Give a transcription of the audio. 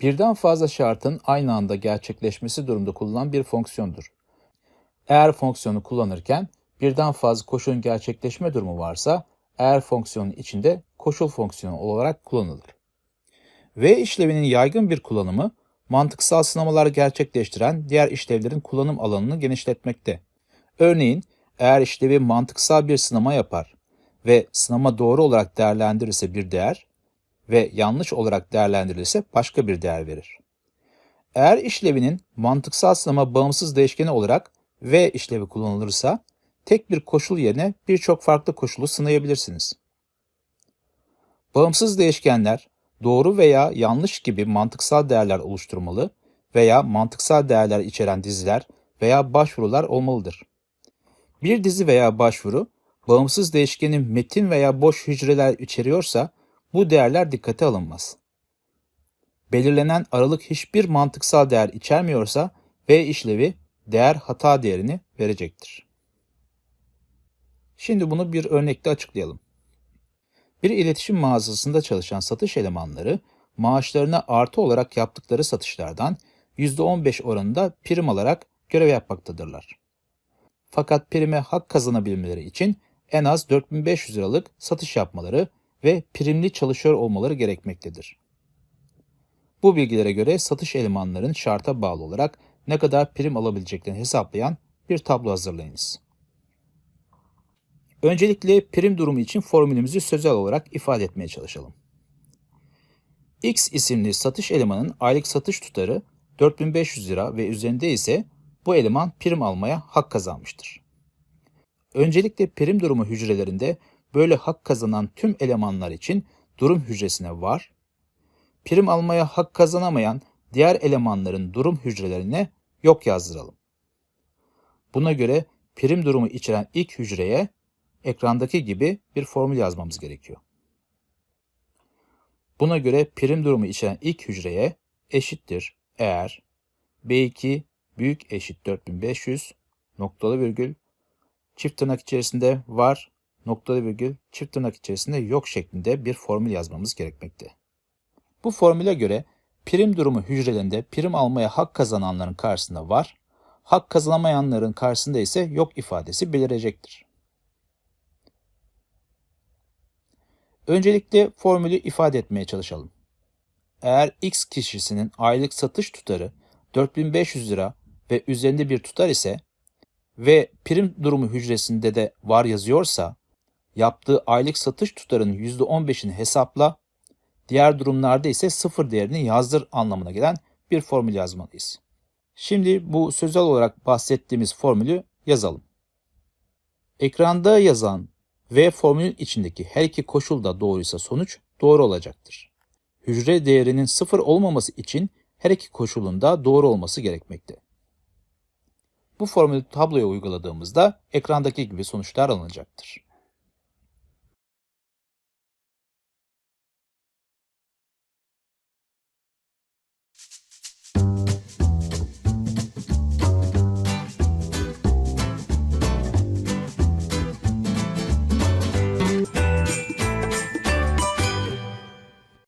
birden fazla şartın aynı anda gerçekleşmesi durumunda kullanılan bir fonksiyondur. Eğer fonksiyonu kullanırken birden fazla koşulun gerçekleşme durumu varsa eğer fonksiyonun içinde koşul fonksiyonu olarak kullanılır. V işlevinin yaygın bir kullanımı mantıksal sınamalar gerçekleştiren diğer işlevlerin kullanım alanını genişletmekte. Örneğin eğer işlevi mantıksal bir sınama yapar ve sınama doğru olarak değerlendirirse bir değer ve yanlış olarak değerlendirilirse başka bir değer verir. Eğer işlevinin mantıksal sınama bağımsız değişkeni olarak V işlevi kullanılırsa tek bir koşul yerine birçok farklı koşulu sınayabilirsiniz. Bağımsız değişkenler doğru veya yanlış gibi mantıksal değerler oluşturmalı veya mantıksal değerler içeren diziler veya başvurular olmalıdır. Bir dizi veya başvuru bağımsız değişkenin metin veya boş hücreler içeriyorsa bu değerler dikkate alınmaz. Belirlenen aralık hiçbir mantıksal değer içermiyorsa V işlevi değer hata değerini verecektir. Şimdi bunu bir örnekle açıklayalım. Bir iletişim mağazasında çalışan satış elemanları maaşlarına artı olarak yaptıkları satışlardan %15 oranında prim alarak görev yapmaktadırlar. Fakat prime hak kazanabilmeleri için en az 4500 liralık satış yapmaları ve primli çalışıyor olmaları gerekmektedir. Bu bilgilere göre satış elemanların şarta bağlı olarak ne kadar prim alabileceklerini hesaplayan bir tablo hazırlayınız. Öncelikle prim durumu için formülümüzü sözel olarak ifade etmeye çalışalım. X isimli satış elemanın aylık satış tutarı 4500 lira ve üzerinde ise bu eleman prim almaya hak kazanmıştır. Öncelikle prim durumu hücrelerinde böyle hak kazanan tüm elemanlar için durum hücresine var, prim almaya hak kazanamayan diğer elemanların durum hücrelerine yok yazdıralım. Buna göre prim durumu içeren ilk hücreye ekrandaki gibi bir formül yazmamız gerekiyor. Buna göre prim durumu içeren ilk hücreye eşittir eğer B2 büyük eşit 4500 noktalı virgül çift tırnak içerisinde var noktalı virgül çift tırnak içerisinde yok şeklinde bir formül yazmamız gerekmekte. Bu formüle göre prim durumu hücrelerinde prim almaya hak kazananların karşısında var, hak kazanamayanların karşısında ise yok ifadesi belirecektir. Öncelikle formülü ifade etmeye çalışalım. Eğer X kişisinin aylık satış tutarı 4500 lira ve üzerinde bir tutar ise ve prim durumu hücresinde de var yazıyorsa yaptığı aylık satış tutarının %15'ini hesapla, diğer durumlarda ise sıfır değerini yazdır anlamına gelen bir formül yazmalıyız. Şimdi bu sözel olarak bahsettiğimiz formülü yazalım. Ekranda yazan ve formülün içindeki her iki koşul da doğruysa sonuç doğru olacaktır. Hücre değerinin sıfır olmaması için her iki koşulun da doğru olması gerekmekte. Bu formülü tabloya uyguladığımızda ekrandaki gibi sonuçlar alınacaktır.